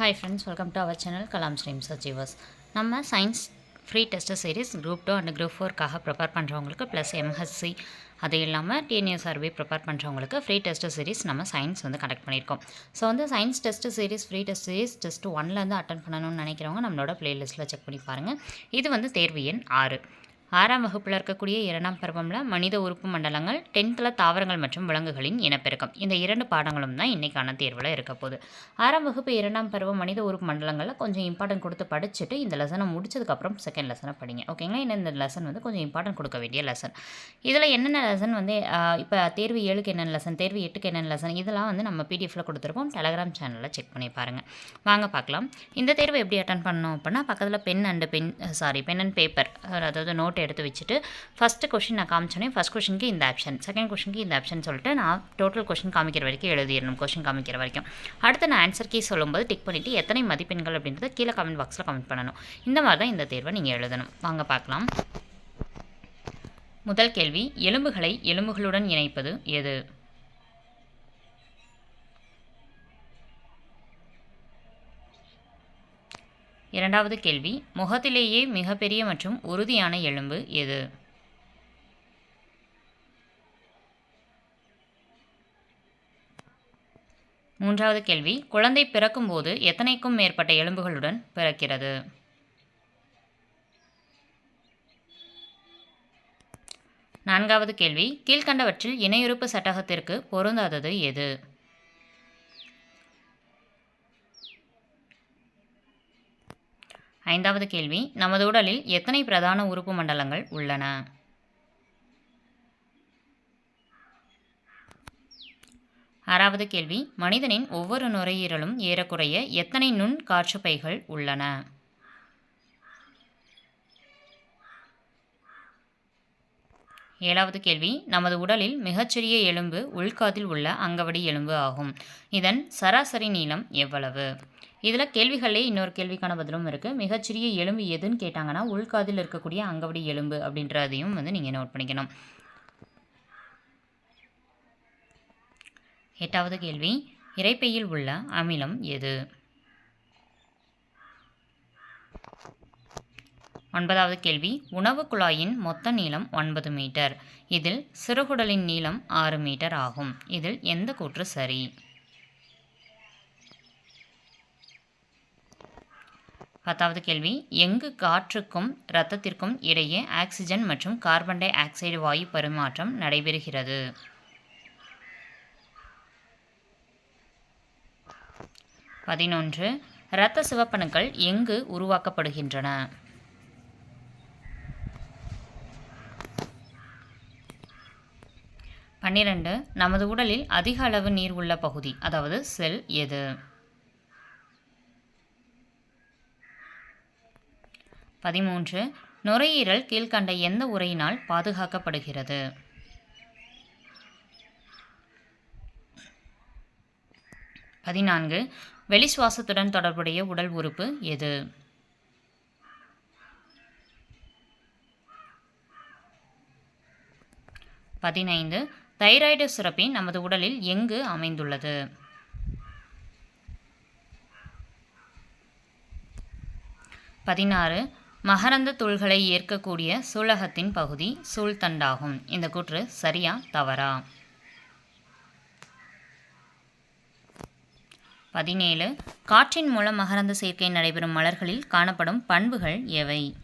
Hi friends welcome to our channel Kalam streams achievers நம்ம science free test series group two and group ஃபோர்க்காக prepare பண்ணுறவங்களுக்கு plus MSC அது இல்லாமல் TNS survey prepare பண்ணுறவங்களுக்கு free test series நம்ம science வந்து conduct பண்ணியிருக்கோம். So வந்து science test series free test series test ஒன்லேருந்து அட்டன் பண்ணணும்னு நினைக்கிறவங்க நம்மளோட ப்ளேலிஸ்ட்டில் செக் பண்ணி பாருங்கள் இது வந்து தேர்வு எண் ஆறு. ஆறாம் வகுப்பில் இருக்கக்கூடிய இரண்டாம் பருவமில் மனித உறுப்பு மண்டலங்கள் டென்த்தில் தாவரங்கள் மற்றும் விலங்குகளின் இனப்பெருக்கம். இந்த இரண்டு பாடங்களும் தான் இன்றைக்கான தேர்வில் இருக்க போகுது. ஆறாம் வகுப்பு இரண்டாம் பருவம் மனித உறுப்பு மண்டலங்களில் கொஞ்சம் இம்பார்ட்டன்ட் கொடுத்து படிச்சுட்டு இந்த லெசனை முடிச்சதுக்கப்புறம் செகண்ட் லெசனை படிங்க. ஓகேங்களா என்ன இந்த லெசன் வந்து கொஞ்சம் இம்பார்ட்டன்ட் கொடுக்க வேண்டிய லெசன் இதில் என்னென்ன லெசன் வந்து இப்போ தேர்வு ஏழுக்கு என்னென்ன லெசன் தேர்வு எட்டுக்கு என்னென்ன லெசன் இதெல்லாம் வந்து நம்ம பிடிஎஃப்ல கொடுத்துருப்போம். டெலகிராம் சேனலில் செக் பண்ணி பாருங்கள் வாங்க பார்க்கலாம். இந்த தேர்வை எப்படி அட்டன் பண்ணோம் அப்படின்னா பக்கத்தில் pen and pen sorry pen and paper அதாவது நோட் எடுத்து வச்சுட்டு ஃபஸ்ட்டு கொஷின் நான் காமிச்சோன்னே ஃபஸ்ட் கொஷினுக்கு இந்த ஆப்ஷன் செகண்ட் கொஷினுக்கு இந்த ஆப்ஷன் சொல்லிட்டு நான் டோட்டல் கொஷின் காமிக்கிற வரைக்கும் எழுதிடணும் கொஷின் காமிக்கிற வரைக்கும். அடுத்து நான் ஆன்சர் கீ சொல்லும்போது டிக் பண்ணிவிட்டு எத்தனை மதிப்பெண்கள் அப்படின்றத கீழே கமெண்ட் பாக்ஸில் கமெண்ட் பண்ணணும். இந்த மாதிரி தான் இந்த தேர்வை நீங்கள் எழுதணும். வாங்க பார்க்கலாம். முதல் கேள்வி எலும்புகளை எலும்புகளுடன் இணைப்பது எது? இரண்டாவது கேள்வி முகத்திலேயே மிகப்பெரிய மற்றும் உறுதியான எலும்பு எது? மூன்றாவது கேள்வி குழந்தை பிறக்கும்போது எத்தனைக்கும் மேற்பட்ட எலும்புகளுடன் பிறக்கிறது? நான்காவது கேள்வி கீழ்கண்டவற்றில் இணையுறுப்பு சட்டகத்திற்கு பொருந்தாதது எது? ஐந்தாவது கேள்வி நமது உடலில் எத்தனை பிரதான உறுப்பு மண்டலங்கள் உள்ளன? ஆறாவது கேள்வி மனிதனின் ஒவ்வொரு நுரையீரலும் ஏறக்குறைய எத்தனை நுண் காற்றுப்பைகள் உள்ளன? ஏழாவது கேள்வி நமது உடலில் மிகச்சிறிய எலும்பு உள்காதில் உள்ள அங்கவடி எலும்பு ஆகும். இதன் சராசரி நீளம் எவ்வளவு? இதில் கேள்விகளே இன்னொரு கேள்விக்கான பதிலும் இருக்குது மிகச்சிறிய எலும்பு எதுன்னு கேட்டாங்கன்னா உள்காதில் இருக்கக்கூடிய அங்கவடி எலும்பு அப்படின்றதையும் வந்து நீங்கள் நோட் பண்ணிக்கணும். எட்டாவது கேள்வி இறைப்பையில் உள்ள அமிலம் எது? ஒன்பதாவது கேள்வி உணவு குழாயின் மொத்த நீளம் ஒன்பது மீட்டர். இதில் சிறுகுடலின் நீளம் ஆறு மீட்டர் ஆகும். இதில் எந்த கூற்று சரி? பத்தாவது கேள்வி. எங்கு காற்றுக்கும் இரத்தத்திற்கும் இடையே ஆக்சிஜன் மற்றும் கார்பன் டை ஆக்சைடு வாயு பரிமாற்றம் நடைபெறுகிறது? பதினொன்று. இரத்த சிவப்பணுக்கள் எங்கு உருவாக்கப்படுகின்றன? பன்னிரண்டு. நமது உடலில் அதிக அளவு நீர் உள்ள பகுதி அதாவது செல் எது? பதிமூன்று. நுரையீரல் கீழ்கண்ட எந்த உரையினால் பாதுகாக்கப்படுகிறது? பதினான்கு. வெளி சுவாசத்துடன் தொடர்புடைய உடல் உறுப்பு எது? பதினைந்து. தைராய்டு சுரப்பி நமது உடலில் எங்கு அமைந்துள்ளது? பதினாறு. மகரந்த தூள்களை ஏற்கக்கூடிய சூலகத்தின் பகுதி சூழ்தண்டாகும் இந்த கூற்று சரியா தவறா? பதினேழு. காற்றின் மூலம் மகரந்த சேர்க்கை நடைபெறும் மலர்களில் காணப்படும் பண்புகள் எவை?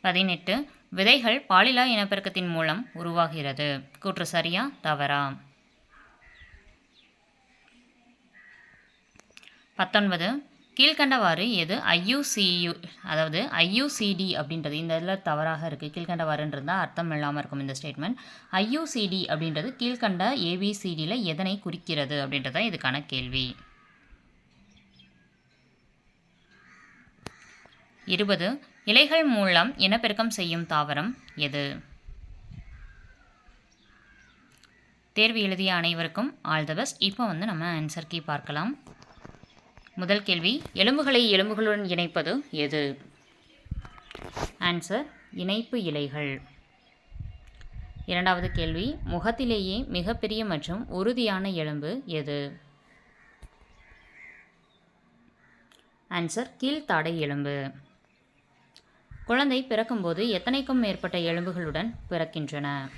பதினெட்டு. விதைகள் பாலிலா இனப்பெருக்கத்தின் மூலம் உருவாகிறது. கூற்று சரியா தவறா? பத்தொன்பது. கீழ்கண்டவாறு எது? ஐயுசியு அதாவது ஐயுசிடி அப்படின்றது. இந்த இதில் தவறாக இருக்குது கீழ்கண்டவாறுன்றது தான் அர்த்தம் இல்லாமல் இருக்கும் இந்த ஸ்டேட்மெண்ட் ஐயுசிடி அப்படின்றது கீழ்கண்ட ஏபிசிடியில் எதனை குறிக்கிறது அப்படின்றது தான் இதுக்கான கேள்வி. இருபது. இலைகள் மூலம் இனப்பெருக்கம் செய்யும் தாவரம் எது? தேர்வு எழுதிய அனைவருக்கும் ஆல் த பெஸ்ட். இப்போ வந்து நம்ம ஆன்சர் கீ பார்க்கலாம். முதல் கேள்வி எலும்புகளை எலும்புகளுடன் இணைப்பது எது? ஆன்சர் இணைப்பு இலைகள். இரண்டாவது கேள்வி முகத்திலேயே மிகப்பெரிய மற்றும் உறுதியான எலும்பு எது? ஆன்சர் கீழ்த்தாடை எலும்பு. குழந்தை பிறக்கும்போது எத்தனைக்கும் மேற்பட்ட எலும்புகளுடன் பிறக்கின்றன?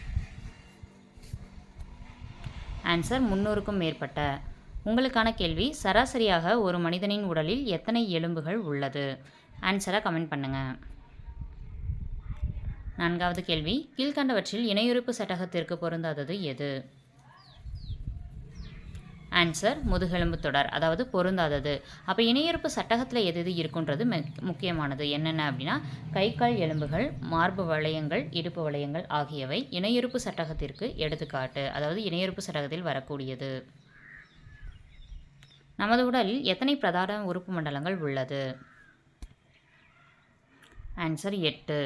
ஆன்சர் முன்னூறுக்கும் மேற்பட்ட. உங்களுக்கான கேள்வி சராசரியாக ஒரு மனிதனின் உடலில் எத்தனை எலும்புகள் உள்ளது? ஆன்சரை கமெண்ட் பண்ணுங்கள் நான்காவது கேள்வி கீழ்கண்டவற்றில் இணையுறுப்பு சட்டகத்திற்கு பொருந்தாதது எது? ஆன்சர் முதுகெலும்பு தொடர் அதாவது பொருந்தாதது. அப்போ இணையறுப்பு சட்டகத்தில் எது எது இருக்குன்றது முக்கியமானது. என்னென்ன அப்படின்னா கை கால் எலும்புகள் மார்பு வளையங்கள் இடுப்பு வளையங்கள் ஆகியவை இணையுறுப்பு சட்டகத்திற்கு எடுத்துக்காட்டு அதாவது இணையறுப்பு சட்டகத்தில் வரக்கூடியது. நமது உடலில் எத்தனை பிரதான உறுப்பு மண்டலங்கள் உள்ளது? ஆன்சர் எட்டு.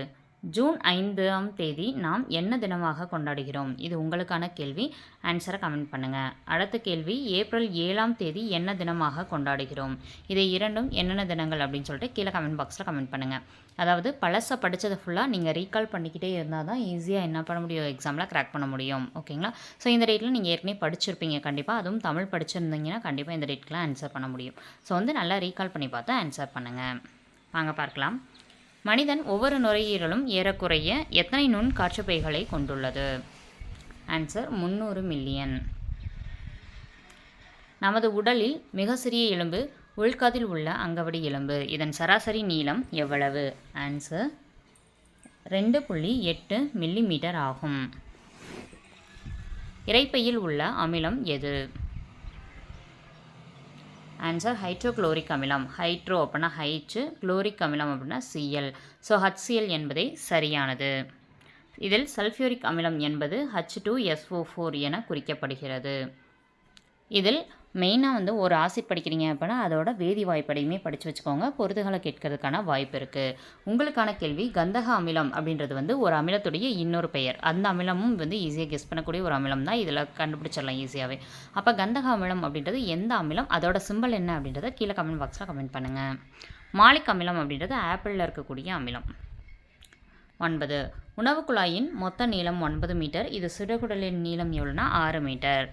ஜூன் ஐந்தாம் தேதி நாம் என்ன தினமாக கொண்டாடுகிறோம்? இது உங்களுக்கான கேள்வி. ஆன்சரை கமெண்ட் பண்ணுங்கள் அடுத்த கேள்வி ஏப்ரல் ஏழாம் தேதி என்ன தினமாக கொண்டாடுகிறோம்? இதை இரண்டும் என்னென்ன தினங்கள் அப்படின்னு சொல்லிட்டு கீழே கமெண்ட் பாக்ஸில் கமெண்ட் பண்ணுங்கள் அதாவது பழசை படித்ததை ஃபுல்லாக நீங்கள் ரீகால் பண்ணிக்கிட்டே இருந்தால் தான் ஈஸியாக என்ன பண்ண முடியும்? எக்ஸாமில் கிராக் பண்ண முடியும். ஓகேங்களா ஸோ இந்த டேட்டில் நீங்கள் ஏற்கனவே படிச்சிருப்பீங்க கண்டிப்பாக அதுவும் தமிழ் படிச்சிருந்தீங்கன்னா கண்டிப்பாக இந்த டேட்க்கெலாம் ஆன்சர் பண்ண முடியும். ஸோ வந்து நல்லா ரீகால் பண்ணி பார்த்து ஆன்சர் பண்ணுங்கள் வாங்க பார்க்கலாம். மனிதன் ஒவ்வொரு நுரையீரலும் ஏறக்குறைய எத்தனை நுண் காற்றுப்பைகளை கொண்டுள்ளது? ஆன்சர் முந்நூறு மில்லியன் நமது உடலில் மிக சிறிய எலும்பு உள்காதில் உள்ள அங்கவடி எலும்பு. இதன் சராசரி நீளம் எவ்வளவு? ஆன்சர் ரெண்டு புள்ளி எட்டு மில்லிமீட்டர் ஆகும். இரைப்பையில் உள்ள அமிலம் எது? ஆன்சர் ஹைட்ரோக்ளோரிக் அமிலம் ஹைட்ரோ அப்படின்னா ஹைச்சு குளோரிக் அமிலம் அப்படின்னா சிஎல் ஸோ ஹச்சிஎல் என்பதே சரியானது. இதில் சல்ஃபியூரிக் அமிலம் என்பது ஹச் டூ எஸ்ஓ ஃபோர் என குறிக்கப்படுகிறது. இதில் மெயினாக வந்து ஒரு ஆசிட் படிக்கிறீங்க அப்படின்னா அதோட வேதி வாய்ப்படையுமே படித்து வச்சுக்கோங்க. பொருத்துகளை கேட்கறதுக்கான வாய்ப்பு இருக்குது உங்களுக்கான கேள்வி கந்தக அமிலம் அப்படின்றது வந்து ஒரு அமிலத்துடைய இன்னொரு பெயர். அந்த அமிலமும் வந்து ஈஸியாக கெஸ் பண்ணக்கூடிய ஒரு அமிலம் தான். இதில் கண்டுபிடிச்சிடலாம் ஈஸியாகவே அப்போ கந்தக அமிலம் அப்படின்றது எந்த அமிலம்? அதோட சிம்பல் என்ன அப்படின்றத கீழே கமெண்ட் பாக்ஸில் கமெண்ட் பண்ணுங்கள் மாலிக் அமிலம் அப்படின்றது ஆப்பிளில் இருக்கக்கூடிய அமிலம். ஒன்பது. உணவு குழாயின் மொத்த நீளம் ஒன்பது மீட்டர். இது சிறுகுடலின் நீளம் எவ்வளோனா ஆறு மீட்டர்.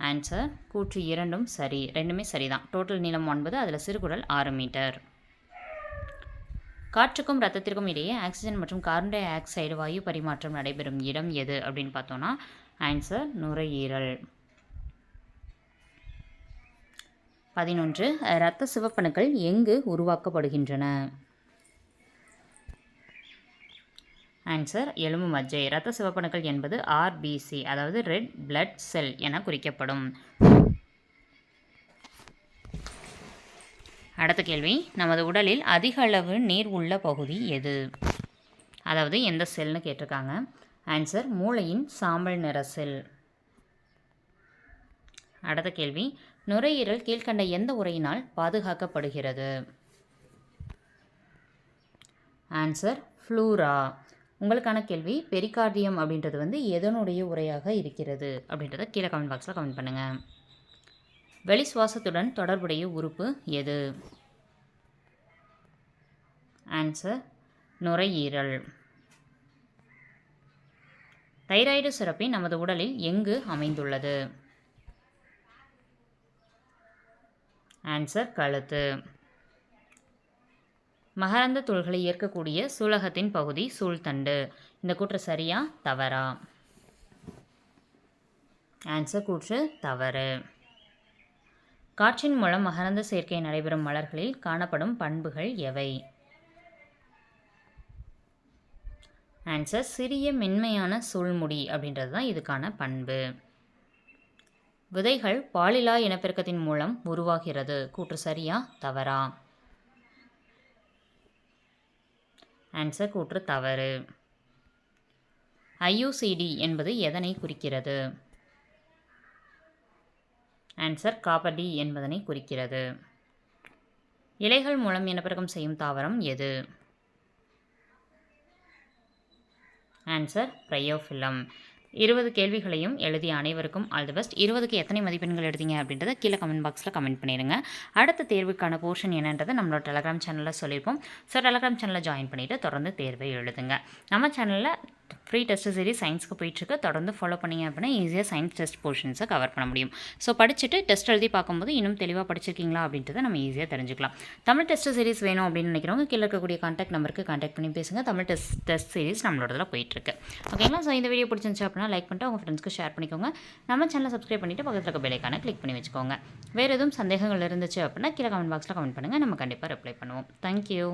ஆன்சர் கூற்று இரண்டும் சரி. ரெண்டுமே சரிதான். டோட்டல் நீளம் ஒன்பது அதில் சிறுகுடல் ஆறு மீட்டர். காற்றுக்கும் ரத்தத்திற்கும் இடையே ஆக்சிஜன் மற்றும் கார்பன் டை ஆக்சைடு வாயு பரிமாற்றம் நடைபெறும் இடம் எது அப்படின்னு பார்த்தோன்னா ஆன்சர் நுரையீரல். பதினொன்று இரத்த சிவப்பணுக்கள் எங்கு உருவாக்கப்படுகின்றன? ஆன்சர் எலும்பு மஜ்ஜை. இரத்த சிவப்பணுக்கள் என்பது ஆர்பிசி அதாவது ரெட் பிளட் செல் என குறிக்கப்படும். அடுத்த கேள்வி நமது உடலில் அதிக அளவு நீர் உள்ள பகுதி எது? அதாவது எந்த செல்னு கேட்டிருக்காங்க. ஆன்சர் மூளையின் சாம்பல் நிற செல் அடுத்த கேள்வி நுரையீரல் கீழ்க்கண்ட எந்த உரையினால் பாதுகாக்கப்படுகிறது? ஆன்சர் ஃப்ளூரா உங்களுக்கான கேள்வி பெரிகார்டியம் அப்படின்றது வந்து எதனுடைய உரையாக இருக்கிறது? அப்படின்றத கீழே கமெண்ட் பாக்ஸில் கமெண்ட் பண்ணுங்கள் வெளி சுவாசத்துடன் தொடர்புடைய உறுப்பு எது? ஆன்சர் நுரையீரல். தைராய்டு சுரப்பி நமது உடலில் எங்கு அமைந்துள்ளது? ஆன்சர் கழுத்து. மகரந்த தூள்களை ஏற்கக்கூடிய சூலகத்தின் பகுதி சூழ்தண்டு இந்த கூற்று சரியா? தவறா? ஆன்சர் கூற்று தவறு. காற்றின் மூலம் மகரந்த சேர்க்கை நடைபெறும் மலர்களில் காணப்படும் பண்புகள் எவை? ஆன்சர் சிறிய மென்மையான சூழ்முடி அப்படின்றது தான் இதுக்கான பண்பு. விதைகள் பாலிலா இனப்பெருக்கத்தின் மூலம் உருவாகிறது. கூற்று சரியா? தவறா? ஆன்சர் கூற்று தவறு. ஐயூசிடி என்பது எதனை குறிக்கிறது? ஆன்சர் காபடி என்பதனை குறிக்கிறது. இலைகள் மூலம் இனப்பெருக்கம் செய்யும் தாவரம் எது? ஆன்சர் ப்ரையோஃபிலம் இருபது கேள்விகளையும் எழுதிய அனைவருக்கும் ஆல் தி பெஸ்ட். இருபதுக்கு எத்தனை மதிப்பெண்கள் எழுதிங்க அப்படின்றத கீழே கமெண்ட் பாக்ஸில் கமெண்ட் பண்ணிடுங்க. அடுத்த தேர்வுக்கான போர்ஷன் என்னன்றதை நம்மளோட டெலகிராம் சேனலில் சொல்லியிருப்போம். ஸோ டெலகிராம் சேனலில் ஜாயின் பண்ணிவிட்டு தொடர்ந்து தேர்வை எழுதுங்க. நம்ம சேனலில் ஃப்ரீ டெஸ்ட் சீரிஸ் சயின்ஸ்க்கு போயிட்டுருக்கு. தொடர்ந்து ஃபாலோ பண்ணிங்க அப்படின்னா ஈஸியாக சயின்ஸ் டெஸ்ட் போர்ஷன்ஸை கவர் பண்ண முடியும். ஸோ படிச்சுட்டு டெஸ்ட் எழுதி பார்க்கும்போது இன்னும் தெளிவாக படிச்சிருக்கீங்களா அப்படின்றத நம்ம ஈஸியாக தெரிஞ்சுக்கலாம். தமிழ் டெஸ்ட் சீரிஸ் வேணும் அப்படின்னு நினைக்கிறவங்க கீழே இருக்கக்கூடிய காண்டாக்ட் நம்பருக்கு காண்டாக்ட் பண்ணி பேசுங்க. தமிழ் டெஸ்ட் டெஸ்ட் சீரிஸ் நம்மளோடதுல போயிட்டுருக்கு. ஓகேங்களா ஸோ இந்த வீடியோ பிடிச்சிருந்துச்சு அப்படின்னா லைக் பண்ணிட்டு உங்கள் ஃப்ரெண்ட்ஸ்க்கு ஷேர் பண்ணிக்கோங்க. நம்ம சேனலை சப்ஸ்கிரைப் பண்ணிவிட்டு பக்கத்தில் இருக்க பெலைக்கான கிளிக் பண்ணி வச்சுக்கோங்க. வேறு எதுவும் சந்தேகங்கள் இருந்துச்சு அப்படின்னா கீழே கமெண்ட் பாக்ஸில் கமெண்ட் பண்ணுங்கள் நம்ம கண்டிப்பாக ரிப்ளை பண்ணுவோம். தேங்க்யூ